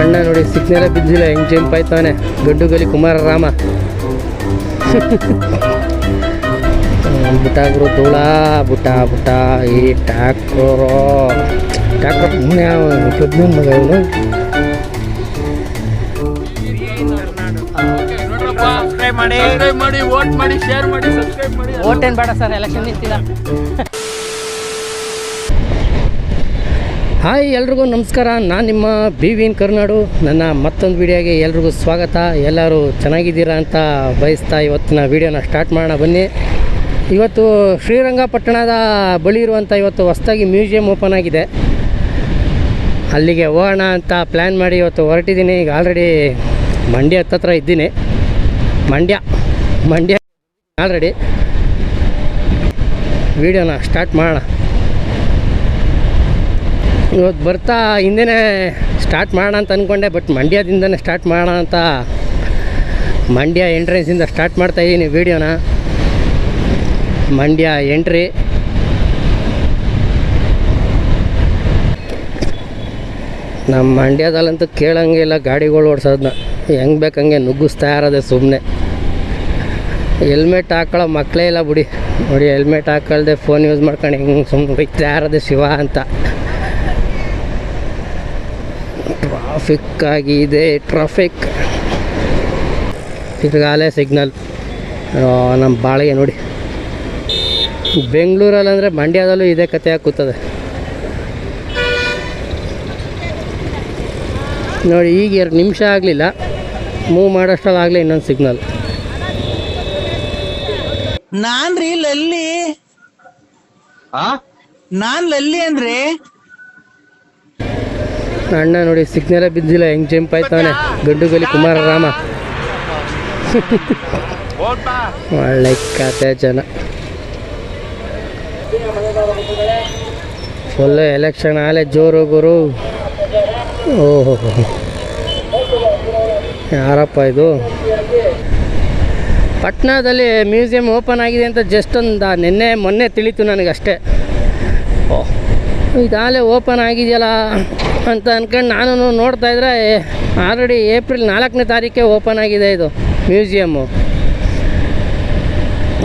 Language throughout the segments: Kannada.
ಅಣ್ಣ ನೋಡಿ ಸಿಗ್ನಲ್ ಬಿದ್ದಿಲ್ಲ ಹೆಂಗ್ ಜಂಪ್ ಆಯ್ತಾನೆ ಗಡ್ಡುಗಲಿ ಕುಮಾರ ರಾಮ. ಬುಟಾಗ್ರು ಧೂಳ ಬುಟ್ಟ ಬುಟ್ಟ ಈ ಟ್ಯಾಕ್ಟ್ರೋ ಟ್ಯಾಕ್ಟ್ರ್ ಯಾವ ಶುದ್ಧ ಮಗ ಇವನು? ಸಬ್ಸ್ಕ್ರೈಬ್ ಮಾಡಿ ಮಾಡಿ ವೋಟ್ ಮಾಡಿ ಶೇರ್ ಮಾಡಿ ಸಬ್ಸ್ಕ್ರೈಬ್ ಮಾಡಿ. ಓಟ್ ಏನ್ ಬೇಡ ಸರ್ ಎಲೆಕ್ಷನ್ ನಿಂತಿಲ್ಲ ಹಾಯ್ ಎಲ್ರಿಗೂ ನಮಸ್ಕಾರ. ನಾನು ನಿಮ್ಮ ಬಿ ವಿನ್ ಕರ್ನಾಡು. ನನ್ನ ಮತ್ತೊಂದು ವಿಡಿಯೋಗೆ ಎಲ್ರಿಗೂ ಸ್ವಾಗತ. ಎಲ್ಲರೂ ಚೆನ್ನಾಗಿದ್ದೀರಾ ಅಂತ ಬಯಸ್ತಾ ಇವತ್ತಿನ ವಿಡಿಯೋನ ಸ್ಟಾರ್ಟ್ ಮಾಡೋಣ ಬನ್ನಿ. ಇವತ್ತು ಶ್ರೀರಂಗಪಟ್ಟಣದ ಬಳಿ ಇರುವಂಥ ಇವತ್ತು ಹೊಸ್ದಾಗಿ ಮ್ಯೂಸಿಯಂ ಓಪನ್ ಆಗಿದೆ. ಅಲ್ಲಿಗೆ ಹೋಗೋಣ ಅಂತ ಪ್ಲ್ಯಾನ್ ಮಾಡಿ ಇವತ್ತು ಹೊರಟಿದ್ದೀನಿ. ಈಗ ಆಲ್ರೆಡಿ ಮಂಡ್ಯ ಹತ್ತತ್ರ ಇದ್ದೀನಿ. ಮಂಡ್ಯ ಮಂಡ್ಯ ಆಲ್ರೆಡಿ. ವಿಡಿಯೋನ ಸ್ಟಾರ್ಟ್ ಮಾಡೋಣ. ಇವತ್ತು ಬರ್ತಾ ಹಿಂದೆನೇ ಸ್ಟಾರ್ಟ್ ಮಾಡೋಣ ಅಂತ ಅಂದ್ಕೊಂಡೆ ಬಟ್ ಮಂಡ್ಯದಿಂದನೇ ಸ್ಟಾರ್ಟ್ ಮಾಡೋಣ ಅಂತ ಮಂಡ್ಯ ಎಂಟ್ರೆನ್ಸಿಂದ ಸ್ಟಾರ್ಟ್ ಮಾಡ್ತಾ ಇದ್ದೀನಿ ವೀಡಿಯೋನ ಮಂಡ್ಯ ಎಂಟ್ರಿ ನಮ್ಮ ಮಂಡ್ಯದಲ್ಲಂತೂ ಕೇಳಂಗೆ ಇಲ್ಲ, ಗಾಡಿಗಳು ಓಡಿಸೋದನ್ನ ಹೆಂಗೆ ಬೇಕಂಗೆ ನುಗ್ಗಿಸ್ತಾ ಇರೋದೆ ಸುಮ್ಮನೆ ಹೆಲ್ಮೆಟ್ ಹಾಕೊಳ್ಳೋ ಮಕ್ಕಳೇ ಇಲ್ಲ ಬಿಡಿ. ನೋಡಿ, ಹೆಲ್ಮೆಟ್ ಹಾಕೊಳ್ದೆ ಫೋನ್ ಯೂಸ್ ಮಾಡ್ಕೊಂಡು ಹೆಂಗೆ ಸುಮ್ಮನೆ ಬೈತಾ ಇರೋದೆ ಶಿವ ಅಂತ. ಟ್ರಾಫಿಕ್ ಆಗಿದೆ ಟ್ರಾಫಿಕ್ ತಿರ್ಗಾಲೆ ಸಿಗ್ನಲ್ ನಮ್ಮ ಬಾಳಿಗೆ ನೋಡಿ. ಬೆಂಗಳೂರಲ್ಲಿ ಅಂದರೆ ಮಂಡ್ಯದಲ್ಲೂ ಇದೇ ಕತೆ ಕೂತದೆ ನೋಡಿ ಈಗ ಎರಡು ನಿಮಿಷ ಆಗಲಿಲ್ಲ. ಮೂವ್ ಮಾಡೋಷ್ಟ್ರಲ್ಲಿ ಆಗಲಿ ಇನ್ನೊಂದು ಸಿಗ್ನಲ್ ನಾನ್ ರೀ ಲಲ್ಲಿ ನಾನ್ ಲಲ್ಲಿ ಅಂದ್ರೆ ಅಣ್ಣ ನೋಡಿ ಸಿಗ್ನಲೇ ಬಿದ್ದಿಲ್ಲ, ಹೆಂಗ್ ಜಂಪ್ ಆಯ್ತಾನೆ ಗಡ್ಡುಗಲಿ ಕುಮಾರ ರಾಮ. ಒಳ್ಳೆ ಕತೆ ಜನ. ಫುಲ್ಲು ಎಲೆಕ್ಷನ್ ಆಲೆ ಜೋರು ಗುರು. ಓಹೋ. ಯಾರಪ್ಪ ಇದು? ಪಟ್ನಾದಲ್ಲಿ ಮ್ಯೂಸಿಯಂ ಓಪನ್ ಆಗಿದೆ ಅಂತ ಜಸ್ಟ್ ಒಂದು ನಿನ್ನೆ, ಮೊನ್ನೆ ತಿಳಿತು ನನಗಷ್ಟೇ. ಓ ಆಲೆ ಓಪನ್ ಆಗಿದೆಯಲ್ಲ. ಅಂತ ಅಂದ್ಕೊಂಡು ನಾನು ನೋಡ್ತಾ ಇದ್ರೆ ಆಲ್ರೆಡಿ ಏಪ್ರಿಲ್ ನಾಲ್ಕನೇ ತಾರೀಕೆ ಓಪನ್ ಆಗಿದೆ ಇದು ಮ್ಯೂಸಿಯಮ್ಮು.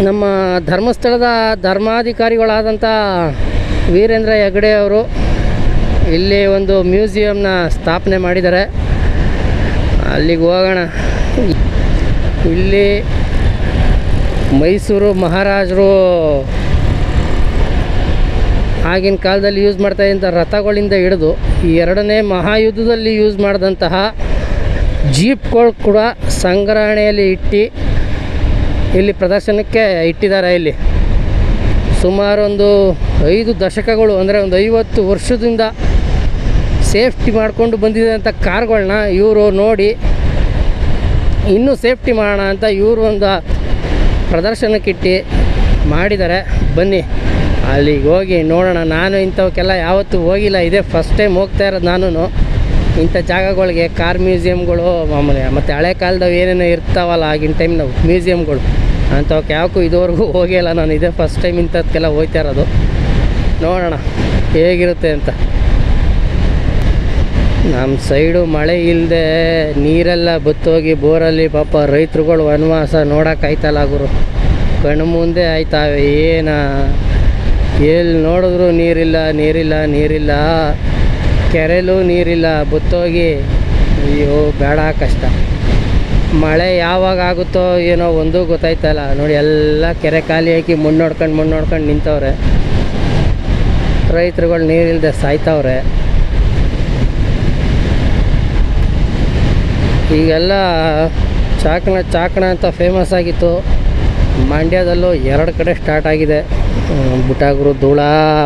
ನಮ್ಮ ಧರ್ಮಸ್ಥಳದ ಧರ್ಮಾಧಿಕಾರಿಗಳಾದಂಥ ವೀರೇಂದ್ರ ಹೆಗಡೆ ಅವರು ಇಲ್ಲಿ ಒಂದು ಮ್ಯೂಸಿಯಮ್ನ ಸ್ಥಾಪನೆ ಮಾಡಿದ್ದಾರೆ. ಅಲ್ಲಿಗೆ ಹೋಗೋಣ. ಇಲ್ಲಿ ಮೈಸೂರು ಮಹಾರಾಜರು ಆಗಿನ ಕಾಲದಲ್ಲಿ ಯೂಸ್ ಮಾಡ್ತಾ ಇದ್ದಂಥ ರಥಗಳಿಂದ ಹಿಡಿದು ಈ ಎರಡನೇ ಮಹಾಯುದ್ಧದಲ್ಲಿ ಯೂಸ್ ಮಾಡಿದಂತಹ ಜೀಪ್ಗಳು ಕೂಡ ಸಂಗ್ರಹಣೆಯಲ್ಲಿ ಇಟ್ಟು ಇಲ್ಲಿ ಪ್ರದರ್ಶನಕ್ಕೆ ಇಟ್ಟಿದ್ದಾರೆ ಇಲ್ಲಿ. ಸುಮಾರು ಒಂದು ಐದು ದಶಕಗಳು, ಅಂದರೆ ಒಂದು ಐವತ್ತು ವರ್ಷದಿಂದ ಸೇಫ್ಟಿ ಮಾಡಿಕೊಂಡು ಬಂದಿದ್ದಂಥ ಕಾರ್ಗಳನ್ನ ಇವರು ನೋಡಿ ಇನ್ನೂ ಸೇಫ್ಟಿ ಮಾಡೋಣ ಅಂತ ಇವರು ಒಂದು ಪ್ರದರ್ಶನಕ್ಕಿಟ್ಟು ಮಾಡಿದ್ದಾರೆ. ಬನ್ನಿ. ಅಲ್ಲಿಗೆ ಹೋಗಿ ನೋಡೋಣ. ನಾನು ಇಂಥವಕ್ಕೆಲ್ಲ ಯಾವತ್ತೂ ಹೋಗಿಲ್ಲ. ಇದೇ ಫಸ್ಟ್ ಟೈಮ್ ಹೋಗ್ತಾ ಇರೋದು ನಾನು ಇಂಥ ಜಾಗಗಳಿಗೆ ಕಾರ್ ಮ್ಯೂಸಿಯಮ್ಗಳು ಮಾಮೂಲಿ ಮತ್ತು ಹಳೆ ಕಾಲದವು ಏನೇನೋ ಇರ್ತಾವಲ್ಲ ಆಗಿನ ಟೈಮ್ ನಾವು ಮ್ಯೂಸಿಯಮ್ಗಳು ಅಂಥವಕ್ಕೆ ಯಾವಕ್ಕೂ ಇದುವರೆಗೂ ಹೋಗಿಲ್ಲ ನಾನು. ಇದೇ ಫಸ್ಟ್ ಟೈಮ್ ಇಂಥದ್ಕೆಲ್ಲ ಹೋಗ್ತಾ ಇರೋದು. ನೋಡೋಣ ಹೇಗಿರುತ್ತೆ ಅಂತ. ನಮ್ಮ ಸೈಡು ಮಳೆ ಇಲ್ಲದೆ ನೀರೆಲ್ಲ ಬತ್ತೋಗಿ ಬೋರಲ್ಲಿ ಪಾಪ ರೈತರುಗಳು ವನವಾಸ ನೋಡೋಕ್ಕಾಯ್ತಲ್ಲ ಗುರು. ಕಣ್ಣು ಮುಂದೆ ಆಯ್ತಾವೆ. ಏನ ಎಲ್ಲಿ ನೋಡಿದ್ರು ನೀರಿಲ್ಲ ನೀರಿಲ್ಲ ನೀರಿಲ್ಲ. ಕೆರೆಲೂ ನೀರಿಲ್ಲ, ಬುತ್ತೋಗಿ. ಅಯ್ಯೋ, ಬೇಡ ಕಷ್ಟ. ಮಳೆ ಯಾವಾಗ ಆಗುತ್ತೋ ಏನೋ ಒಂದೂ ಗೊತ್ತಾಯ್ತಲ್ಲ. ನೋಡಿ, ಎಲ್ಲ ಕೆರೆ ಖಾಲಿ ಹಾಕಿ ಮುನ್ನೋಡ್ಕೊಂಡು ಮುನ್ನೋಡ್ಕೊಂಡು ನಿಂತವ್ರೆ. ರೈತರುಗಳು ನೀರಿಲ್ಲದೆ ಸಾಯ್ತವ್ರೆ. ಈಗೆಲ್ಲ ಚಾಕಣ ಚಾಕಣ ಅಂತ ಫೇಮಸ್ ಆಗಿತ್ತು. ಮಂಡ್ಯದಲ್ಲೂ ಎರಡು ಕಡೆ ಸ್ಟಾರ್ಟ್ ಆಗಿದೆ. ಬುಟಾಗ್ರು ಧೂಳ,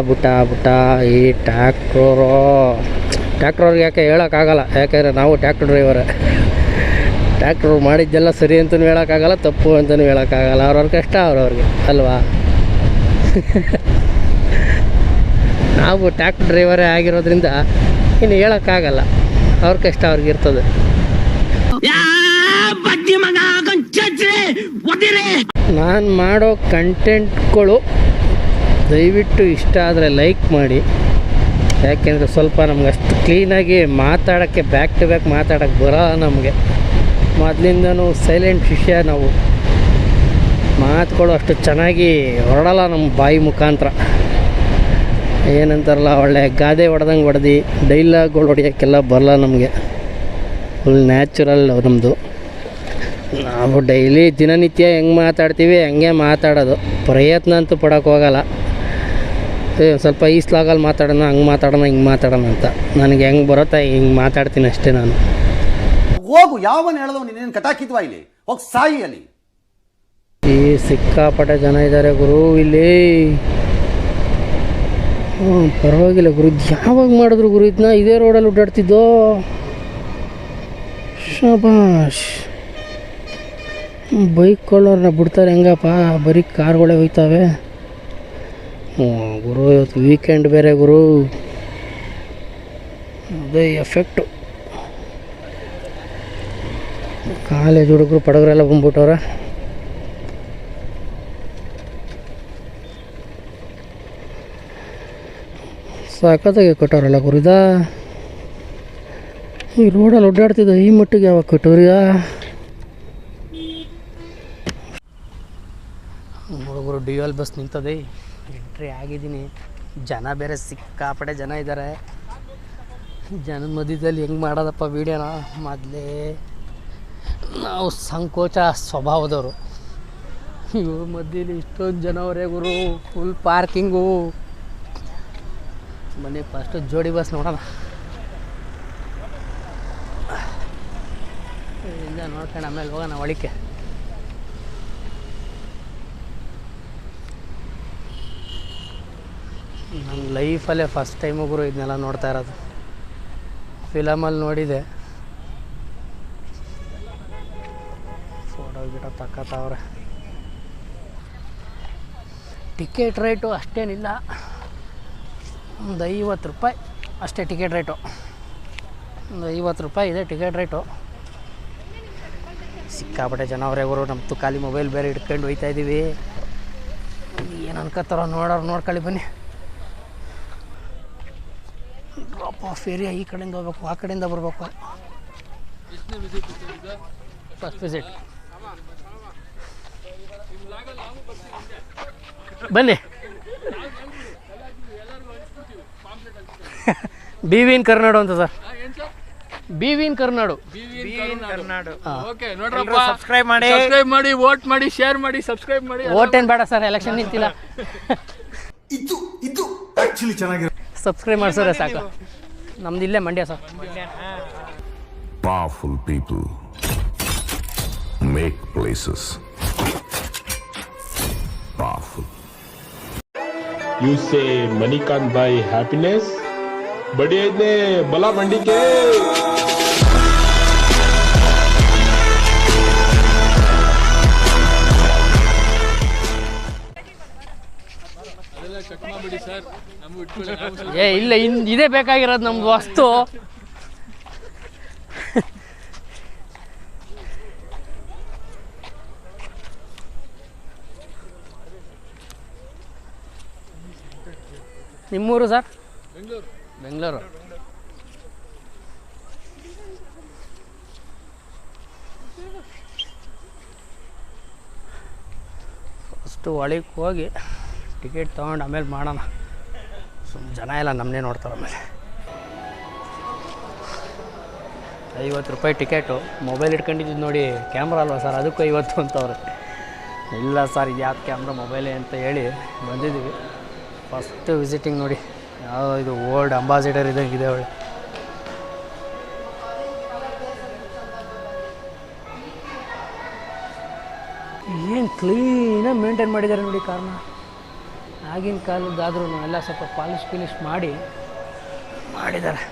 ಬುಟ ಬುಟ, ಈ ಟ್ಯಾಕ್ಟ್ರೋ ಟ್ಯಾಕ್ಟ್ರವ್ರಿಗೆ ಯಾಕೆ ಹೇಳೋಕ್ಕಾಗಲ್ಲ, ಯಾಕೆಂದರೆ ನಾವು ಟ್ಯಾಕ್ಟ್ರ್ ಡ್ರೈವರೇ. ಟ್ಯಾಕ್ಟ್ರ್ ಮಾಡಿದ್ದೆಲ್ಲ ಸರಿ ಅಂತಲೂ ಹೇಳೋಕ್ಕಾಗಲ್ಲ, ತಪ್ಪು ಅಂತಲೂ ಹೇಳೋಕ್ಕಾಗಲ್ಲ. ಅವ್ರವ್ರ ಕಷ್ಟ ಅವ್ರವ್ರಿಗೆ, ಅಲ್ವಾ? ನಾವು ಟ್ಯಾಕ್ಟ್ರ್ ಡ್ರೈವರೇ ಆಗಿರೋದ್ರಿಂದ ಇನ್ನು ಹೇಳೋಕ್ಕಾಗಲ್ಲ. ಅವ್ರ ಕಷ್ಟ ಅವ್ರಿಗೆ ಇರ್ತದೆ. ನಾನು ಮಾಡೋ ಕಂಟೆಂಟ್ಗಳು ದಯವಿಟ್ಟು ಇಷ್ಟ ಆದರೆ ಲೈಕ್ ಮಾಡಿ. ಯಾಕೆಂದರೆ ಸ್ವಲ್ಪ ನಮ್ಗೆ ಅಷ್ಟು ಕ್ಲೀನಾಗಿ ಮಾತಾಡೋಕ್ಕೆ ಬ್ಯಾಕ್ ಟು ಬ್ಯಾಕ್ ಮಾತಾಡೋಕ್ಕೆ ಬರೋಲ್ಲ ನಮಗೆ. ಮೊದಲಿಂದನೂ ಸೈಲೆಂಟ್ ಶಿಷ್ಯ ನಾವು. ಮಾತುಗಳು ಅಷ್ಟು ಚೆನ್ನಾಗಿ ಹೊರಡಲ್ಲ ನಮ್ಮ ಬಾಯಿ ಮುಖಾಂತರ. ಏನಂತಾರಲ್ಲ, ಒಳ್ಳೆ ಗಾದೆ ಹೊಡೆದಂಗೆ ಹೊಡೆದು ಡೈಲಾಗ್ಗಳು ಹೊಡಿಯೋಕ್ಕೆಲ್ಲ ಬರಲ್ಲ ನಮಗೆ. ಫುಲ್ ನ್ಯಾಚುರಲ್ ನಮ್ಮದು ನಾವು ಡೈಲಿ ದಿನನಿತ್ಯ ಹೆಂಗೆ ಮಾತಾಡ್ತೀವಿ ಹಂಗೆ ಮಾತಾಡೋದು. ಪ್ರಯತ್ನ ಅಂತೂ ಪಡೋಕೆ ಹೋಗಲ್ಲ. ಏ ಸ್ವಲ್ಪ ಈ ಸ್ಲಾಗಲ್ಲಿ ಮಾತಾಡೋಣ ಹಂಗೆ ಮಾತಾಡೋಣ ಹಿಂಗೆ ಮಾತಾಡೋಣ ಅಂತ. ನನಗೆ ಹೆಂಗೆ ಬರುತ್ತಾ ಹಿಂಗೆ ಮಾತಾಡ್ತೀನಿ ಅಷ್ಟೇ ನಾನು. ಹೋಗು ಯಾವನ್ ಹೇಳೋದು ನೀನೇನು ಕಟಾಕಿದ್ವಾ ಇಲ್ಲಿ? ಹೋಗಿ ಸಾಯಿ ಅಲ್ಲಿ. ಈ ಸಿಕ್ಕಾಪಟ್ಟೆ ಜನ ಇದ್ದಾರೆ ಗುರು ಇಲ್ಲಿ. ಹ್ಞೂ ಪರವಾಗಿಲ್ಲ ಗುರು ಇದ್ ಯಾವಾಗ ಮಾಡಿದ್ರು ಗುರು ಇದನ್ನ ಇದೇ ರೋಡಲ್ಲಿ ಓಡಾಡ್ತಿದ್ದೋ? ಶಬಾಷ್. ಬೈಕ್ಗಳವ್ರನ್ನ ಬಿಡ್ತಾರೆ ಹೆಂಗಪ್ಪ? ಬರೀ ಕಾರ್ಗಳೇ ಹೋಗ್ತಾವೆ. ಗುರು, ಇವತ್ತು ವೀಕೆಂಡ್ ಬೇರೆ ಗುರು. ಅದೇ ಎಫೆಕ್ಟು ಕಾಲೇಜ್ ಹುಡುಗರು ಪಡಗರೆಲ್ಲ ಬಂದ್ಬಿಟ್ಟವ್ರೆ. ಸಾಕತ್ತಾಗೆ ಕೊಟ್ಟವ್ರಲ್ಲ ಗುರಿದ? ಈ ರೋಡಲ್ಲಿ ಓಡಾಡ್ತಿದ್ದ ಈ ಮಟ್ಟಿಗೆ ಯಾವಾಗ ಕೊಟ್ಟವ್ರಿಗ? ಡಿ ಎಲ್ ಬಸ್ ನಿಂತದೆ. ಎಂಟ್ರಿ ಆಗಿದ್ದೀನಿ. ಜನ ಬೇರೆ ಸಿಕ್ಕಾಪಡೆ ಜನ ಇದ್ದಾರೆ. ಜನದ ಮಧ್ಯದಲ್ಲಿ ಹೆಂಗೆ ಮಾಡೋದಪ್ಪ ವೀಡಿಯೋನ? ಮೊದಲೇ ನಾವು ಸಂಕೋಚ ಸ್ವಭಾವದವರು. ಇವ್ರ ಮಧ್ಯದಲ್ಲಿ ಇಷ್ಟೊಂದು ಜನ ಅವರೇ ಗುರು ಫುಲ್ ಪಾರ್ಕಿಂಗು ಮನೆ ಫಸ್ಟು ಜೋಡಿ ಬಸ್ ನೋಡೋಣ. ನೋಡ್ಕೊಂಡು ಆಮೇಲೆ ಹೋಗೋಣ ಒಳಿಕೆ ನನ್ನ ಲೈಫಲ್ಲೇ ಫಸ್ಟ್ ಟೈಮ್ ಗುರು ಇದನ್ನೆಲ್ಲ ನೋಡ್ತಾ ಇರೋದು. ಫಿಲಮಲ್ಲಿ ನೋಡಿದೆ. ಫೋಟೋ ಗಿಟೋ ತಕ್ಕತ್ತವ್ರೆ ಟಿಕೆಟ್ ರೇಟು ಅಷ್ಟೇನಿಲ್ಲ. ಒಂದು ಐವತ್ತು ರೂಪಾಯಿ ಅಷ್ಟೇ ಟಿಕೆಟ್ ರೇಟು ಒಂದು ಐವತ್ತು ರೂಪಾಯಿ ಇದೆ ಟಿಕೆಟ್ ರೇಟು ಸಿಕ್ಕಾಪಟ್ಟೆ ಜನ ಅವರೇ ನಮ್ಮ ಖಾಲಿ ಮೊಬೈಲ್ ಬೇರೆ ಇಟ್ಕೊಂಡು ಹೋಯ್ತಾ ಇದ್ದೀವಿ ಏನು ಅನ್ಕೋತಾರೋ ನೋಡೋರು ನೋಡ್ಕೊಳ್ಳಿ ಬನ್ನಿ. ಡ್ರಾಪ್ ಆಫ್ ಏರಿಯಾ ಈ ಕಡೆಯಿಂದ ಹೋಗ್ಬೇಕು ಆ ಕಡೆಯಿಂದ ಬರಬೇಕು. ಫಸ್ಟ್ ವಿಸಿಟ್ ಬನ್ನಿ. ಬಿ ವಿನ್ ಕರ್ನಾಡು ಅಂತ sir. B Vin Karnad. Karnad. Okay ನೋಡ್ರಪ್ಪ. ಸಬ್ಸ್ಕ್ರೈಬ್ ಮಾಡಿ. ಸಬ್ಸ್ಕ್ರೈಬ್ ಮಾಡಿ ವೋಟ್ ಮಾಡಿ ಶೇರ್ ಮಾಡಿ ಸಬ್ಸ್ಕ್ರೈಬ್ ಮಾಡಿ. ವೋಟ್ ಏನು ಬೇಡ ಸರ್ ಎಲೆಕ್ಷನ್ ನಿಂತಿಲ್ಲ. ಇದು ಇದು ಆಕ್ಚುಲಿ ಚೆನ್ನಾಗಿರೋ ಸಬ್ಸ್ಕ್ರೈಬ್ ಮಾಡ್ಸೋರೆ ಸಾಕು. ನಮ್ದು ಇಲ್ಲೇ Mandya sir. Powerful people make places powerful you say Manikant boy happiness ಬಡಿಯದೇ ಬಲ ಮಂಡಿಕೆ ಏ ಇಲ್ಲ ಇನ್ ಇದೇ ಬೇಕಾಗಿರೋದು ನಮ್ದು ವಸ್ತು. ನಿಮ್ಮೂರು ಸರ್? ಬೆಂಗಳೂರು. ಬೆಂಗಳೂರು ಫಸ್ಟು ಒಳಗೆ ಹೋಗಿ ಟಿಕೆಟ್ ತೊಗೊಂಡು ಆಮೇಲೆ ಮಾಡೋಣ. ಜನ ಎಲ್ಲ ನಮ್ಮನ್ನೇ ನೋಡ್ತಾರೆ ಆಮೇಲೆ. ಐವತ್ತು ರೂಪಾಯಿ ಟಿಕೆಟು ಮೊಬೈಲ್ ಇಟ್ಕೊಂಡಿದ್ದು ನೋಡಿ ಕ್ಯಾಮ್ರಾ ಅಲ್ವಾ ಸರ್ ಅದಕ್ಕೂ ಐವತ್ತು ಅಂತವ್ರೆ ಇಲ್ಲ ಸರ್ ಯಾವ್ದು ಕ್ಯಾಮ್ರಾ ಮೊಬೈಲೇ ಅಂತ ಹೇಳಿ ಬಂದಿದ್ದೀವಿ. ಫಸ್ಟ್ ವಿಸಿಟಿಂಗ್ ನೋಡಿ. ಯಾವ ಇದು ಓಲ್ಡ್ ಅಂಬಾಸಿಡರ್ ಇದ್ದಂಗೆ ಇದೆ ಅವಳು. ಏನು ಕ್ಲೀನಾಗಿ ಮೇಂಟೈನ್ ಮಾಡಿದ್ದಾರೆ ನೋಡಿ ಕಾರ್ನ. ಆಗಿನ ಕಾಲದ್ದಾದ್ರೂ ಎಲ್ಲ ಸ್ವಲ್ಪ ಪಾಲಿಶ್ ಪಿಲಿಶ್ ಮಾಡಿ ಮಾಡಿದ್ದಾರೆ.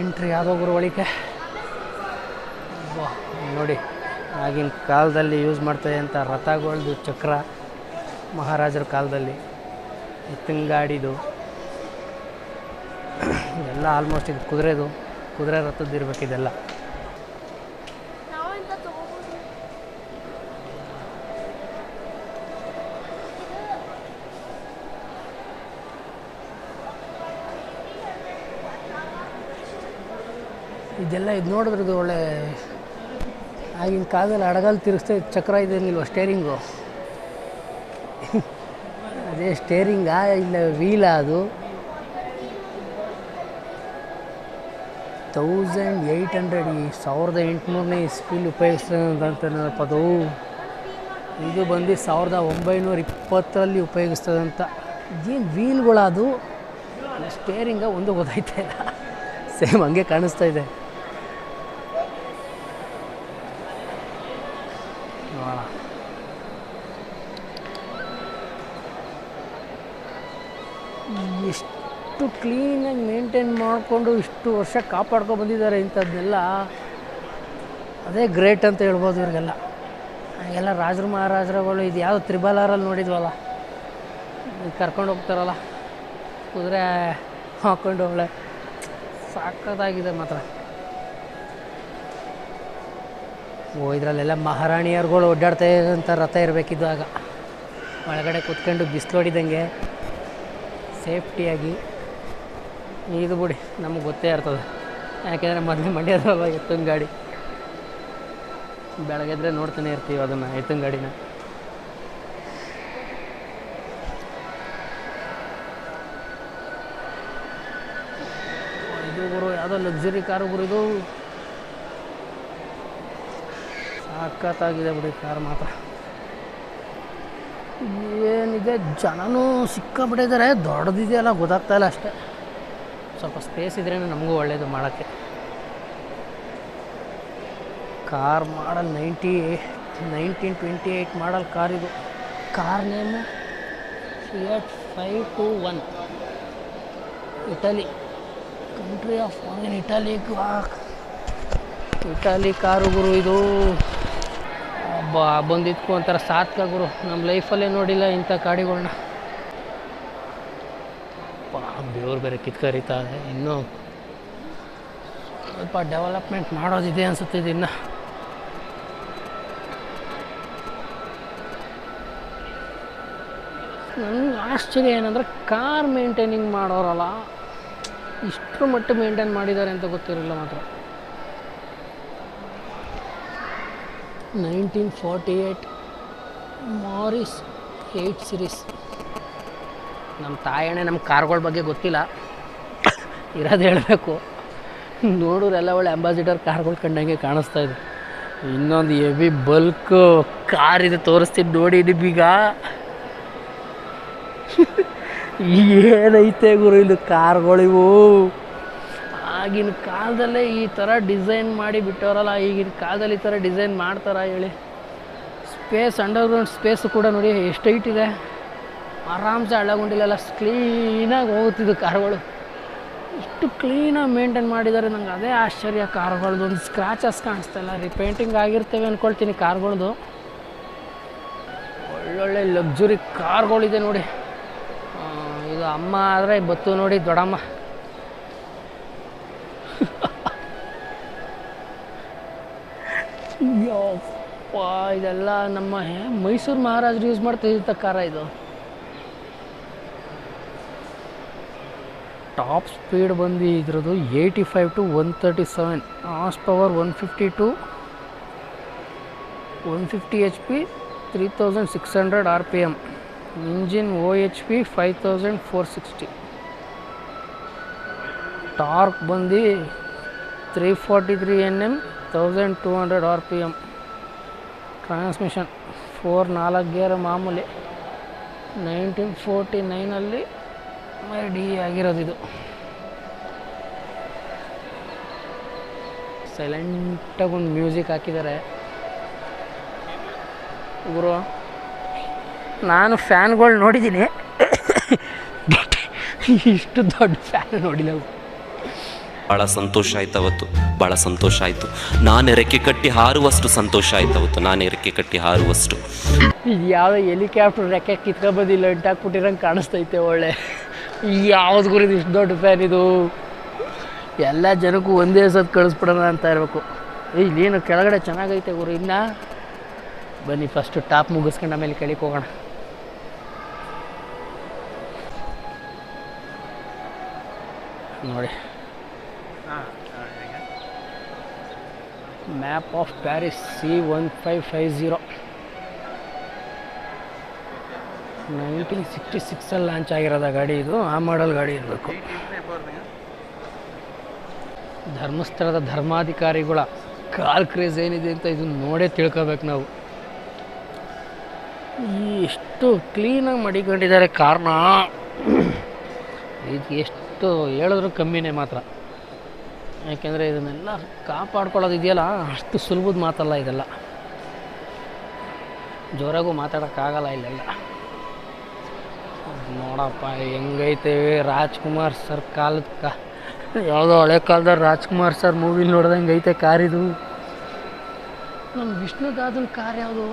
ಎಂಟ್ರಿ ಯಾವುದೊಬ್ಬರು ಒಳಿಕೆ ನೋಡಿ, ಆಗಿನ ಕಾಲದಲ್ಲಿ ಯೂಸ್ ಮಾಡ್ತಾ ಅಂತ ರಥಗಳ್ದು ಚಕ್ರ ಮಹಾರಾಜರ ಕಾಲದಲ್ಲಿ ಎತ್ತಿನ ಎಲ್ಲ ಆಲ್ಮೋಸ್ಟ್ ಇದು ಕುದುರೆದು ಕುದುರೆ ರಥದ್ದು ಇರಬೇಕು ಇದೆಲ್ಲ. ಇದೆಲ್ಲ ಇದು ನೋಡಿದ್ರೆ ಇದು ಒಳ್ಳೆ ಆಗಿನ ಕಾಲದಲ್ಲಿ ಹಡಗಲ್ಲಿ ತಿರುಗಿಸ್ತಾ ಚಕ್ರ ಇದೇನಿಲ್ವ ಸ್ಟೇರಿಂಗು ಅದೇ ಸ್ಟೇರಿಂಗಾ ಇಲ್ಲ ವೀಲಾ ಅದು? ತೌಸಂಡ್ ಏಯ್ಟ್ ಹಂಡ್ರೆಡ್ ಈ ಸಾವಿರದ ಎಂಟುನೂರನೇ ಇಸ್ಪೀಲ್ ಉಪಯೋಗಿಸ್ತದಂತನಪ್ಪ ಅದು. ಇದು ಬಂದು ಸಾವಿರದ ಒಂಬೈನೂರ ಇಪ್ಪತ್ತರಲ್ಲಿ ಉಪಯೋಗಿಸ್ತದಂತ. ಏನು ವೀಲ್ಗಳದು ಸ್ಟೇರಿಂಗ ಒಂದು ಗೊತ್ತಾಯ್ತಾ ಇಲ್ಲ. ಸೇಮ್ ಹಂಗೆ ಕಾಣಿಸ್ತಾ ಇದೆ. ಮೇಂಟೈನ್ ಮಾಡಿಕೊಂಡು ಇಷ್ಟು ವರ್ಷ ಕಾಪಾಡ್ಕೊಂಡು ಬಂದಿದ್ದಾರೆ ಇಂಥದ್ದನ್ನೆಲ್ಲ ಅದೇ ಗ್ರೇಟ್ ಅಂತ ಹೇಳ್ಬೋದು ಇವ್ರಿಗೆಲ್ಲ. ಎಲ್ಲ ರಾಜರು ಮಹಾರಾಜರುಗಳು ಇದು ಯಾವುದು ತ್ರಿಬಲಾರಲ್ಲಿ ನೋಡಿದ್ವಲ್ಲ ಕರ್ಕೊಂಡು ಹೋಗ್ತಾರಲ್ಲ, ಕುದುರೆ ಹಾಕ್ಕೊಂಡು ಒಳ್ಳೆ ಸಾಕದಾಗಿದೆ ಮಾತ್ರ. ಓ, ಇದರಲ್ಲೆಲ್ಲ ಮಹಾರಾಣಿಯರುಗಳು ಓಡಾಡ್ತಾ ಇರೋಂಥ ರಥ ಇರಬೇಕಿದ್ದಾಗ ಒಳಗಡೆ ಕೂತ್ಕೊಂಡು ಬಿಸಿಲು ಹೊಡಿದಂಗೆ ಸೇಫ್ಟಿಯಾಗಿ ಇದು ಬಿಡಿ, ನಮಗೆ ಗೊತ್ತೇ ಇರ್ತದೆ. ಯಾಕೆಂದರೆ ಮೊದಲು ಮಂಡ್ಯದಲ್ಲ ಎತ್ತಿನ ಗಾಡಿ? ಬೆಳಗ್ಗೆದ್ರೆ ನೋಡ್ತಾನೆ ಇರ್ತೀವಿ ಅದನ್ನು, ಎತ್ತಿನ ಗಾಡಿನ. ಇದು ಗುರು, ಯಾವುದೋ ಲಕ್ಸುರಿ ಕಾರು ಗುರು ಇದು? ಸಾಕತ್ತಾಗಿದೆ ಬಿಡಿ ಕಾರ್ ಮಾತ್ರ. ಏನಿದೆ ಜನನೂ ಸಿಕ್ಕಾಬಿಟ್ಟಿದ್ದಾರೆ ದೊಡ್ಡದಿದೆಯಲ್ಲ ಗೊತ್ತಾಗ್ತಾ ಇಲ್ಲ ಅಷ್ಟೇ. ಸ್ವಲ್ಪ ಸ್ಪೇಸ್ ಇದ್ರೇ ನಮಗೂ ಒಳ್ಳೆಯದು ಮಾಡೋಕ್ಕೆ. Car model ninety nineteen twenty eight model car ಇದು car name Fiat five two one Italy country of on Italy Italy car ಗುರು ಇದು. ಬಂದಿದ್ಕು ಒಂಥರ ಸಾರ್ಥಕ ಗುರು. ನಮ್ಮ ಲೈಫಲ್ಲೇ ನೋಡಿಲ್ಲ ಇಂಥ ಗಾಡಿಗಳ್ನ. ಬೆವ್ರು ಬೇರೆ ಕಿತ್ಕರಿತಾ ಇದೆ. ಇನ್ನೂ ಸ್ವಲ್ಪ ಡೆವಲಪ್ಮೆಂಟ್ ಮಾಡೋದಿದೆ ಅನಿಸುತ್ತೆ ಇದು ಇನ್ನು. ನನಗೆ ಆಶ್ಚರ್ಯ ಏನಂದರೆ ಕಾರ್ ಮೇಂಟೈನಿಂಗ್ ಮಾಡೋರಲ್ಲ, ಇಷ್ಟರ ಮಟ್ಟ ಮೇಂಟೈನ್ ಮಾಡಿದ್ದಾರೆ ಅಂತ ಗೊತ್ತಿರಲಿಲ್ಲ ಮಾತ್ರ. Nineteen forty eight Morris eight series ನಮ್ಮ ತಾಯಣೆ ನಮ್ಮ ಕಾರ್ಗಳ ಬಗ್ಗೆ ಗೊತ್ತಿಲ್ಲ. ಇರೋದು ಹೇಳಬೇಕು. ನೋಡೋರೆಲ್ಲ ಒಳ್ಳೆ ಅಂಬಾಸಿಡರ್ ಕಾರ್ಗಳು ಕಂಡಂಗೆ ಕಾಣಿಸ್ತಾ ಇದೆ. ಇನ್ನೊಂದು ಹೆವಿ ಬಲ್ಕ್ ಕಾರ್ ಇದೆ ತೋರಿಸ್ತೀನಿ ನೋಡಿ ನಿಮೀಗ. ಏನೈತೆ ಗುರು ಇಲ್ಲಿ ಕಾರ್ಗಳಿವು ಆಗಿನ ಕಾಲದಲ್ಲೇ ಈ ಥರ ಡಿಸೈನ್ ಮಾಡಿ ಬಿಟ್ಟವರಲ್ಲ, ಈಗಿನ ಕಾಲದಲ್ಲಿ ಈ ಥರ ಡಿಸೈನ್ ಮಾಡ್ತಾರ ಹೇಳಿ? ಸ್ಪೇಸ್ ಅಂಡರ್ಗ್ರೌಂಡ್ ಸ್ಪೇಸು ಕೂಡ ನೋಡಿ ಎಷ್ಟು ಹೈಟ್ ಇದೆ. ಆರಾಮ್ಸೆ ಹಳ್ಳಗುಂಡಿಲೆಲ್ಲ ಕ್ಲೀನಾಗಿ ಹೋಗುತ್ತಿದ್ದು ಕಾರ್ಗಳು. ಇಷ್ಟು ಕ್ಲೀನಾಗಿ ಮೇಂಟೈನ್ ಮಾಡಿದ್ದಾರೆ ನಂಗೆ ಅದೇ ಆಶ್ಚರ್ಯ ಕಾರ್ಗಳದ್ದು ಒಂದು ಸ್ಕ್ರಾಚಸ್ ಕಾಣಿಸ್ತಾ ಇಲ್ಲ. ರಿಪೇಂಟಿಂಗ್ ಆಗಿರ್ತೇವೆ ಅಂದ್ಕೊಳ್ತೀನಿ ಕಾರ್ಗಳದ್ದು ಒಳ್ಳೊಳ್ಳೆ ಲಕ್ಸುರಿ ಕಾರ್ಗಳಿದೆ ನೋಡಿ. ಇದು ಅಮ್ಮ ಆದರೆ ಬತ್ತು ನೋಡಿ ದೊಡ್ಡಮ್ಮ. ಇದೆಲ್ಲ ನಮ್ಮ ಮೈಸೂರು ಮಹಾರಾಜರು ಯೂಸ್ ಮಾಡ್ತಿದ್ದ ಕಾರ ಇದು. ಟಾಪ್ ಸ್ಪೀಡ್ ಬಂದು ಇದ್ರದ್ದು eighty five two one thirty seven, horse power one fifty two, one fifty H P three thousand six hundred R P M, engine oh H P five thousand four sixty. Torque ಬಂದು three forty three N M, thousand two hundred R P M. Transmission four ನಾಲ್ಕು ಗೇರ್ ಮಾಮೂಲಿ, ನೈನ್ಟೀನ್ ಫೋರ್ಟಿ ನೈನಲ್ಲಿ ಡಿ ಆಗಿರೋದು ಇದು. ಸೈಲೆಂಟಾಗಿ ಒಂದು ಮ್ಯೂಸಿಕ್ ಹಾಕಿದ್ದಾರೆ ಗುರು ನಾನು ಫ್ಯಾನ್ಗಳು ನೋಡಿದ್ದೀನಿ ಬಟ್ ಇಷ್ಟು ದೊಡ್ಡ ಫ್ಯಾನ್ ನೋಡಿಲ್ಲ ಭಾಳ ಸಂತೋಷ ಆಯ್ತು ಅವತ್ತು. ಭಾಳ ಸಂತೋಷ ಆಯಿತು. ನಾನು ರೆಕ್ಕೆ ಕಟ್ಟಿ ಹಾರುವಷ್ಟು ಸಂತೋಷ ಆಯ್ತು ಅವತ್ತು. ನಾನು ರೆಕ್ಕೆ ಕಟ್ಟಿ ಹಾರುವಷ್ಟು. ಯಾವುದೋ ಹೆಲಿಕಾಪ್ಟರ್ ರೆಕ್ಕೆ ಕಿತ್ಕೊಬೋದಿಲ್ಲ ಇಂಟಾಕ್ಬಿಟ್ಟಿರಂಗೆ ಕಾಣಿಸ್ತೈತೆ ಒಳ್ಳೆ. ಯಾವ್ದು ಗುರಿದು ಇಷ್ಟು ದೊಡ್ಡ ಫ್ಯಾನ್ ಇದು. ಎಲ್ಲ ಜನಕ್ಕೂ ಒಂದೇ ಸತ್ ಕಳಿಸ್ಬಿಡೋಣ ಅಂತ ಇರಬೇಕು. ಇಲ್ಲೇನು, ಕೆಳಗಡೆ ಚೆನ್ನಾಗೈತೆ ಗುರು, ಇನ್ನ. ಬನ್ನಿ ಫಸ್ಟು ಟಾಪ್ ಮುಗಿಸ್ಕೊಂಡು ಆಮೇಲೆ ಕೆಳಗೆ ಹೋಗೋಣ. ನೋಡಿ. Map of Paris C one five five zero nineteen sixty ಸಿಕ್ಸಲ್ಲಿ launch ಆಗಿರೋದ ಗಾಡಿ ಇದು. ಆ ಮಾಡಲ್ ಗಾಡಿ ಇರಬೇಕು. ಧರ್ಮಸ್ಥಳದ ಧರ್ಮಾಧಿಕಾರಿಗಳ ಕಾಲ್ ಕ್ರೇಜ್ ಏನಿದೆ ಅಂತ ಇದನ್ನು ನೋಡೇ ತಿಳ್ಕೋಬೇಕು ನಾವು. ಎಷ್ಟು ಕ್ಲೀನಾಗಿ ಮಡಿಕೊಂಡಿದ್ದಾರೆ ಕಾರ್ನ. ಇದು ಎಷ್ಟು ಹೇಳಿದ್ರು ಕಮ್ಮಿನೇ ಮಾತ್ರ. ಯಾಕೆಂದರೆ ಇದನ್ನೆಲ್ಲ ಕಾಪಾಡ್ಕೊಳ್ಳೋದು ಇದೆಯಲ್ಲ, ಅಷ್ಟು ಸುಲಭದ ಮಾತಲ್ಲ ಇದೆಲ್ಲ. ಜೋರಾಗೂ ಮಾತಾಡೋಕ್ಕಾಗಲ್ಲ ಇಲ್ಲೆಲ್ಲ. ನೋಡಪ್ಪ, ಹೆಂಗೈತೆ ರಾಜ್ಕುಮಾರ್ ಸರ್ ಕಾಲದ ಕಾ, ಯಾವುದೋ ಹಳೆ ಕಾಲದ ರಾಜ್ಕುಮಾರ್ ಸರ್ ಮೂವಿ ನೋಡ್ದಂಗೆ ಐತೆ ಕಾರ್ ಇದು. ನಮ್ಮ ವಿಷ್ಣುದಾದನ್ ಕಾರ್ ಯಾವುದು?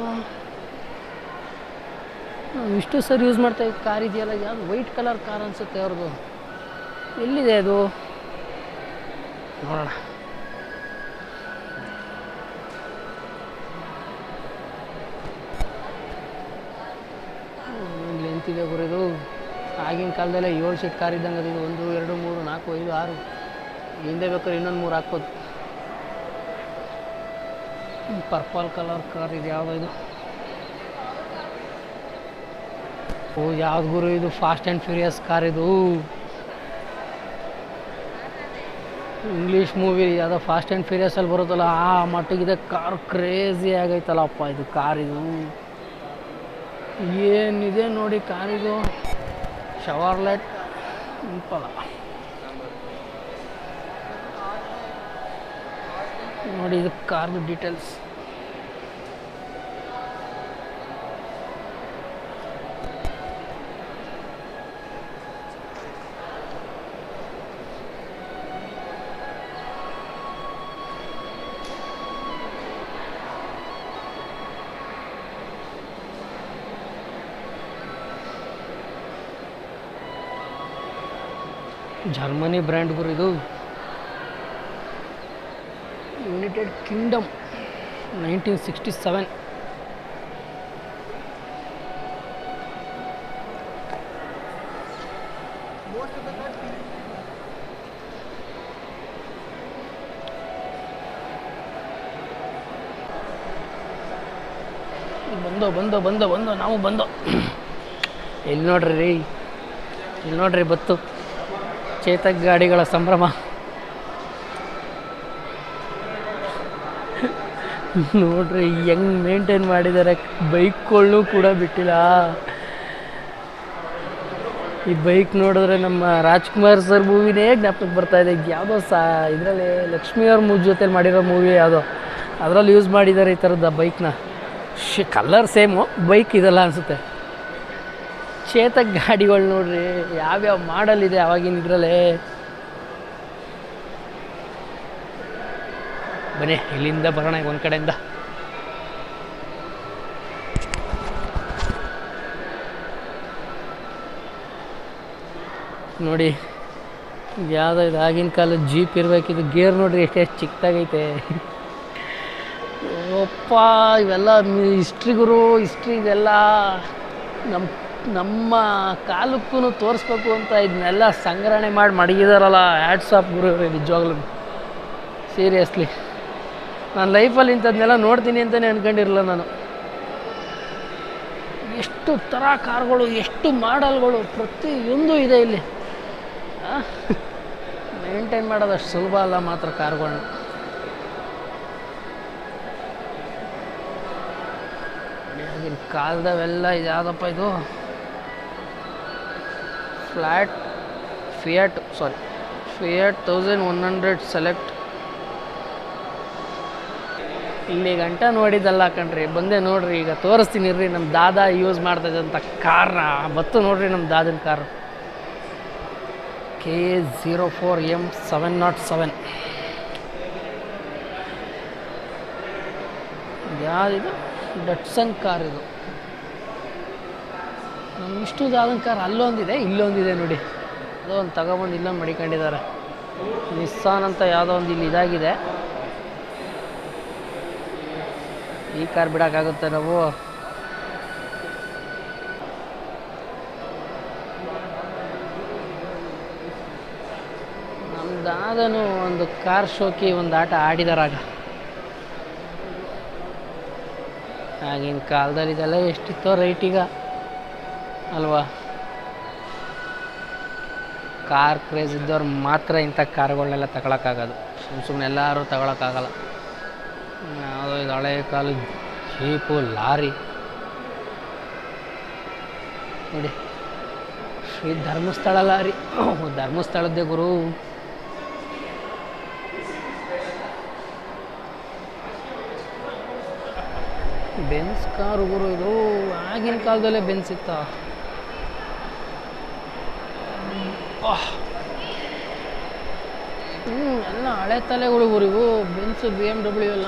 ವಿಷ್ಣು ಸರ್ ಯೂಸ್ ಮಾಡ್ತಾ ಇದ್ದ ಕಾರ್ ಇದೆಯಲ್ಲ, ಯಾವುದು ವೈಟ್ ಕಲರ್ ಕಾರ್ ಅನಿಸುತ್ತೆ ಅವ್ರದ್ದು ಎಲ್ಲಿದೆ ಅದು? ನೋಡೋಣ. ಎಂತಿದೆ ಗುರಿದು ಆಗಿನ ಕಾಲದಲ್ಲೇ ಏಳು ಸೀಟ್ ಕಾರ್ ಇದ್ದಂಗೆ ಅದು ಇದು ಒಂದು, ಎರಡು, ಮೂರು, ನಾಲ್ಕು, ಐದು, ಆರು. ಹಿಂದೆ ಬೇಕಾದ್ರೆ ಇನ್ನೊಂದು ಮೂರು ಹಾಕ್ಬೋದು. ಪರ್ಪಲ್ ಕಲರ್ ಕಾರ್ ಇದು ಯಾವುದೋ ಇದು. ಓ, ಯಾವ್ದು ಗುರು ಇದು? ಫಾಸ್ಟ್ ಆ್ಯಂಡ್ ಫ್ಯೂರಿಯಸ್ ಕಾರ್ ಇದು. ಇಂಗ್ಲೀಷ್ ಮೂವಿ ಯಾವುದೋ ಫಾಸ್ಟ್ ಆ್ಯಂಡ್ ಫ್ಯೂರಿಯಸಲ್ಲಿ ಬರುತ್ತಲ್ಲ, ಆ ಮಟ್ಟಿಗಿದೆ ಕಾರ್ ಕ್ರೇಜಿ ಆಗೈತಲ್ಲಪ್ಪ ಇದು ಕಾರ್ ಇದು. ಏನಿದೆ ನೋಡಿ ಕಾರಿದು ಶವರ್ಲೆಟ್ ಇಂಪಲ ನೋಡಿ ಇದು ಕಾರ್ದು ಡೀಟೇಲ್ಸ್ ಜರ್ಮನಿ ಬ್ರ್ಯಾಂಡ್ ಗುರು ಇದು. United Kingdom nineteen sixty seven ಬಂದೋ ಬಂದೋ ಬಂದೋ ಬಂದೋ, ನಾವು ಬಂದೋ. ಇಲ್ಲಿ ನೋಡ್ರಿ ಇಲ್ಲಿ ನೋಡ್ರಿ ಬತ್ತು? ಚೇತಕ್ ಗಾಡಿಗಳ ಸಂಭ್ರಮ. ನೋಡ್ರಿ, ಹೆಂಗ್ ಮೇಂಟೈನ್ ಮಾಡಿದ್ದಾರೆ ಬೈಕ್ಗಳನ್ನೂ ಕೂಡ ಬಿಟ್ಟಿಲ್ಲ. ಈ ಬೈಕ್ ನೋಡಿದ್ರೆ ನಮ್ಮ ರಾಜ್ಕುಮಾರ್ ಸರ್ ಮೂವಿನೇ ಜ್ಞಾಪಕ ಬರ್ತಾ ಇದೆ. ಯಾವುದೋ ಸಾ, ಇದರಲ್ಲಿ ಲಕ್ಷ್ಮಿ ಅವ್ರ ಮೂ ಜೊತೆಲಿ ಮಾಡಿರೋ ಮೂವಿ ಯಾವುದೋ. ಅದರಲ್ಲಿ ಯೂಸ್ ಮಾಡಿದ್ದಾರೆ ಈ ಥರದ ಬೈಕ್ನ. ಶಿ ಕಲರ್ ಸೇಮು ಬೈಕ್ ಇದೆಲ್ಲ ಅನಿಸುತ್ತೆ. ಚೇತಕ್ ಗಾಡಿಗಳು ನೋಡ್ರಿ, ಯಾವ್ಯಾವ ಮಾಡಲ್ ಇದೆ ಅವಾಗಿನ ಇದರಲ್ಲೇ. ಬನ್ನಿ, ಇಲ್ಲಿಂದ ಬರೋಣ, ಒಂದ್ ಕಡೆಯಿಂದ. ನೋಡಿ ಯಾವುದೋ ಇದು ಆಗಿನ ಕಾಲದ ಜೀಪ್ ಇರಬೇಕಿದು ಗೇರ್ ನೋಡ್ರಿ, ಎಷ್ಟು ಚಿಕ್ಕದಾಗೈತೆ. ಒಪ್ಪ ಇವೆಲ್ಲ ಹಿಸ್ಟ್ರಿ ಗುರು ಹಿಸ್ಟ್ರಿ ಇದೆಲ್ಲ. ನಮ್ಮ ನಮ್ಮ ಕಾಲಕ್ಕೂ ತೋರಿಸ್ಬೇಕು ಅಂತ ಇದನ್ನೆಲ್ಲ ಸಂಗ್ರಹಣೆ ಮಾಡಿ ಮಡಗಿದಾರಲ್ಲ ಆ್ಯಡ್ಸ್ ಆಫ್ ಗುರು ನಿಜವಾಗ್ಲೂ. ಸೀರಿಯಸ್ಲಿ ನಾನು ಲೈಫಲ್ಲಿ ಇಂಥದ್ನೆಲ್ಲ ನೋಡ್ತೀನಿ ಅಂತಲೇ ಅಂದ್ಕೊಂಡಿರಲಿಲ್ಲ ನಾನು. ಎಷ್ಟು ಥರ ಕಾರ್ಗಳು, ಎಷ್ಟು ಮಾಡಲ್ಗಳು, ಪ್ರತಿಯೊಂದು ಇದೆ ಇಲ್ಲಿ. ಮೇಂಟೈನ್ ಮಾಡೋದು ಅಷ್ಟು ಸುಲಭ ಅಲ್ಲ ಮಾತ್ರ ಕಾರ್ಗಳನ್ನ ಕಾಲದವೆಲ್ಲ ಇದು ಯಾವುದಪ್ಪ ಇದು? Flat Fiat sorry Fiat thousand one hundred select. ಇಲ್ಲಿ ಗಂಟ ನೋಡಿದ್ದಲ್ಲ ಕಣ್ರಿ, ಬಂದೆ ನೋಡ್ರಿ, ಈಗ ತೋರಿಸ್ತೀನಿ ರೀ ನಮ್ಮ ದಾದಾ ಯೂಸ್ ಮಾಡ್ತಾ ಇದ್ದಂಥ ಕಾರ್ನ ಬತ್ತು ನೋಡ್ರಿ ನಮ್ಮ ದಾದನ car. K zero four M seven not seven. ಯಾವುದಿದು? Datsun car ಇದು. ನಮ್ಮ ಇಷ್ಟು ಅಲಂಕಾರ ಕಾರ್ ಅಲ್ಲೊಂದಿದೆ, ಇಲ್ಲೊಂದಿದೆ ನೋಡಿ. ಅದು ಒಂದು ತಗೊಬಂದು ಇಲ್ಲೊಂದು ಮಡಿಕೊಂಡಿದ್ದಾರೆ. ನಿಸ್ಸಾನ್ ಅಂತ ಯಾವುದೋ ಒಂದು ಇಲ್ಲಿ ಇದಾಗಿದೆ. ಈ ಕಾರ್ ಬಿಡೋಕ್ಕಾಗುತ್ತೆ ನಾವು. ನಮ್ದಾದನು ಒಂದು ಕಾರ್ ಶೋಕಿ ಒಂದು ಆಟ ಆಡಿದಾರಾಗ ಆಗಿನ ಕಾಲದಲ್ಲಿ ಇದೆಲ್ಲ ಎಷ್ಟಿತ್ತೋ ರೈಟ್ ಈಗ. ಅಲ್ವಾ? ಕಾರ್ ಕ್ರೇಜ್ ಇದ್ದವ್ರು ಮಾತ್ರ ಇಂಥ ಕಾರ್ಗಳನ್ನೆಲ್ಲ ತಗೊಳಕ್ಕಾಗೋದು. ಸುಮ್ಮ ಸುಮ್ಮನೆ ಎಲ್ಲರೂ ತಗೊಳಕ್ಕಾಗಲ್ಲ. ಯಾವುದೋ ಇದು ಹಳೆ ಕಾಲದ ಜೀಪು, ಲಾರಿ. ನೋಡಿ ಶ್ರೀ ಧರ್ಮಸ್ಥಳ ಲಾರಿ. ಧರ್ಮಸ್ಥಳದ್ದೇ ಗುರು. ಬೆನ್ಸ್ ಕಾರು ಗುರು, ಇದು ಆಗಿನ ಕಾಲದಲ್ಲೇ ಬೆನ್ಸ್ ಇತ್ತ? ಹ್ಞೂ ಎಲ್ಲ ಹಳೆ ತಲೆಗಳು ಇವು ಬೆನ್ಸು ಬಿ ಎಂ ಡಬ್ಲ್ಯೂ ಎಲ್ಲ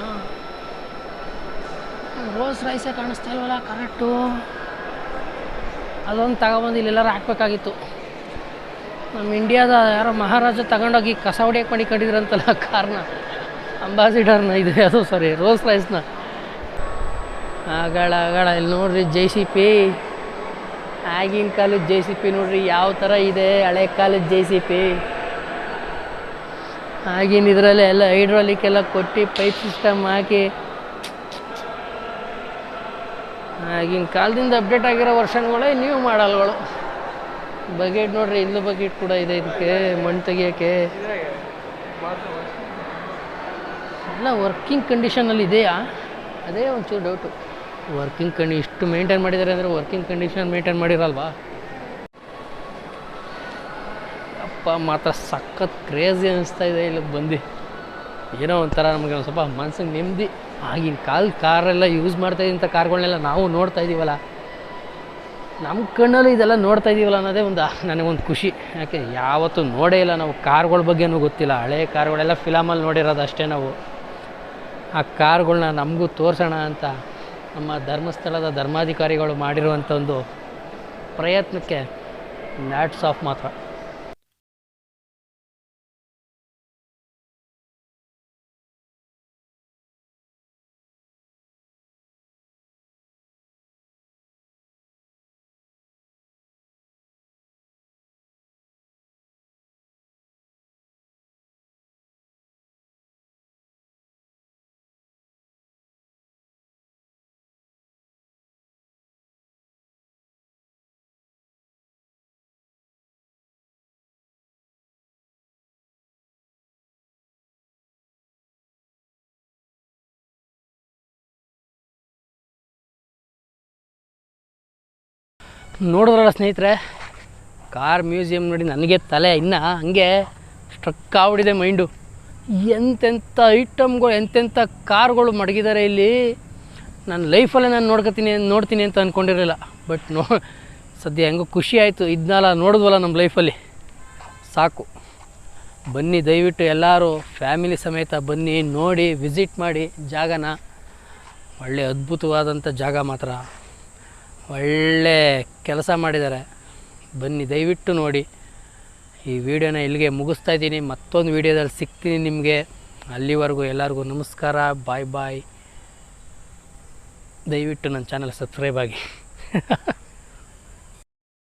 ರೋಸ್ ರೈಸೇ ಕಾಣಿಸ್ತಾ ಇಲ್ವಲ್ಲ ಕರೆಕ್ಟು ಅದೊಂದು ತಗೊಬಂದು ಇಲ್ಲೆಲ್ಲರೂ ಹಾಕ್ಬೇಕಾಗಿತ್ತು. ನಮ್ಮ ಇಂಡಿಯಾದ ಯಾರೋ ಮಹಾರಾಜ ತಗೊಂಡೋಗಿ ಕಸ ಹೊಡಿಯಕ್ಕೆ ಮಾಡಿ ಕಂಡಿದ್ರಂತಲ್ಲ ಕಾರ್ನ ಅಂಬಾಸಿಡರ್ನ ಇದು ಅದು ಸರಿ ರೋಸ್ ರೈಸ್ನ ಆಗಳ ಆಗಳ, ಇಲ್ಲಿ ನೋಡ್ರಿ ಜೆ ಸಿ ಪಿ ಆಗಿನ ಕಾಲದ ಜೆ ಸಿ ಪಿ ನೋಡ್ರಿ, ಯಾವ ಥರ ಇದೆ, ಹಳೆ ಕಾಲದ ಜೆ ಸಿ ಪಿ ಆಗಿನ ಇದರಲ್ಲಿ ಎಲ್ಲ ಹೈಡ್ರಾಲಿಕ್ ಎಲ್ಲ ಕೊಟ್ಟು ಪೈಪ್ ಸಿಸ್ಟಮ್ ಹಾಕಿ. ಆಗಿನ ಕಾಲದಿಂದ ಅಪ್ಡೇಟ್ ಆಗಿರೋ ವರ್ಷನ್ಗಳೇ ನೀವು ಮಾಡಲ್ಗಳು. ಬಕೆಟ್ ನೋಡ್ರಿ, ಇಲ್ಲ ಬಕೆಟ್ ಕೂಡ ಇದೆ ಇದಕ್ಕೆ, ಮಣ್ಣು ತೆಗಿಯೋಕ್ಕೆ. ಎಲ್ಲ ವರ್ಕಿಂಗ್ ಕಂಡೀಷನಲ್ಲಿ ಇದೆಯಾ? ಅದೇ ಒಂಚೂರು ಡೌಟು ವರ್ಕಿಂಗ್ ಕಂಡಿ ಇಷ್ಟು ಮೇಂಟೈನ್ ಮಾಡಿದ್ದಾರೆ ಅಂದರೆ ವರ್ಕಿಂಗ್ ಕಂಡೀಷನ್ ಮೇಂಟೈನ್ ಮಾಡಿರಲ್ವಾ? ಅಪ್ಪ, ಮಾತ್ರ ಸಖತ್ ಕ್ರೇಜಿ ಅನಿಸ್ತಾ ಇದೆ ಇಲ್ಲಿ ಬಂದು. ಏನೋ ಒಂಥರ ನಮಗೆ ಒಂದು ಸ್ವಲ್ಪ ಮನ್ಸಿಗೆ ನೆಮ್ಮದಿ ಆಗಿನ ಕಾಲ ಕಾರೆಲ್ಲ ಯೂಸ್ ಮಾಡ್ತಾ ಇದ್ದಂಥ ಕಾರ್ಗಳನ್ನೆಲ್ಲ ನಾವು ನೋಡ್ತಾ ಇದ್ದೀವಲ್ಲ ನಮ್ಮ ಕಣ್ಣಲ್ಲೂ ಇದೆಲ್ಲ ನೋಡ್ತಾ ಇದ್ದೀವಲ್ಲ ಅನ್ನೋದೇ ಒಂದು ನನಗೊಂದು ಖುಷಿ. ಯಾಕೆ, ಯಾವತ್ತೂ ನೋಡೇ ಇಲ್ಲ ನಾವು ಕಾರ್ಗಳ ಬಗ್ಗೆನೂ ಗೊತ್ತಿಲ್ಲ. ಹಳೆ ಕಾರ್ಗಳೆಲ್ಲ ಫಿಲಮಲ್ಲಿ ನೋಡಿರೋದು ಅಷ್ಟೇ ನಾವು. ಆ ಕಾರ್ಗಳನ್ನ ನಮಗೂ ತೋರಿಸೋಣ ಅಂತ. ನಮ್ಮ ಧರ್ಮಸ್ಥಳದ ಧರ್ಮಾಧಿಕಾರಿಗಳು ಮಾಡಿರುವಂಥ ಒಂದು ಪ್ರಯತ್ನಕ್ಕೆ ನ್ಯಾಟ್ಸ್ ಆಫ್ ಮಾತ್ರ. ನೋಡಿದ್ರಲ್ಲ ಸ್ನೇಹಿತರೆ ಕಾರ್ ಮ್ಯೂಸಿಯಂ ನೋಡಿ ನನಗೆ ತಲೆ ಇನ್ನು ಹಂಗೆ ಸ್ಟ್ರಕ್ ಆಗ್ಬಿಟ್ಟಿದೆ ಮೈಂಡು ಎಂತೆಂಥ ಐಟಮ್ಗಳು ಎಂತೆಂಥ ಕಾರ್ಗಳು ಮಡಗಿದ್ದಾರೆ ಇಲ್ಲಿ. ನನ್ನ ಲೈಫಲ್ಲೇ ನಾನು ನೋಡ್ಕೊತೀನಿ, ನೋಡ್ತೀನಿ ಅಂತ ಅಂದ್ಕೊಂಡಿರಲಿಲ್ಲ ಬಟ್ ನೋ, ಸದ್ಯ ಹೆಂಗೋ ಖುಷಿ ಆಯಿತು. ಇದನ್ನೆಲ್ಲ ನೋಡಿದ್ವಲ್ಲ ನಮ್ಮ ಲೈಫಲ್ಲಿ ಸಾಕು. ಬನ್ನಿ, ದಯವಿಟ್ಟು ಎಲ್ಲರೂ ಫ್ಯಾಮಿಲಿ ಸಮೇತ ಬನ್ನಿ, ನೋಡಿ ವಿಸಿಟ್ ಮಾಡಿ ಜಾಗನ. ಒಳ್ಳೆ ಅದ್ಭುತವಾದಂಥ ಜಾಗ ಮಾತ್ರ. ಒಳ್ಳೆ ಕೆಲಸ ಮಾಡಿದ್ದಾರೆ. ಬನ್ನಿ, ದಯವಿಟ್ಟು ನೋಡಿ. ಈ ವಿಡಿಯೋನ ಇಲ್ಲಿಗೆ ಮುಗಿಸ್ತಾ ಇದ್ದೀನಿ. ಮತ್ತೊಂದು ವಿಡಿಯೋದಲ್ಲಿ ಸಿಗ್ತೀನಿ ನಿಮಗೆ. ಅಲ್ಲಿವರೆಗೂ ಎಲ್ಲರಿಗೂ ನಮಸ್ಕಾರ. ಬಾಯ್ ಬಾಯ್. ದಯವಿಟ್ಟು ನನ್ನ ಚಾನಲ್ ಸಬ್ಸ್ಕ್ರೈಬ್ ಆಗಿ.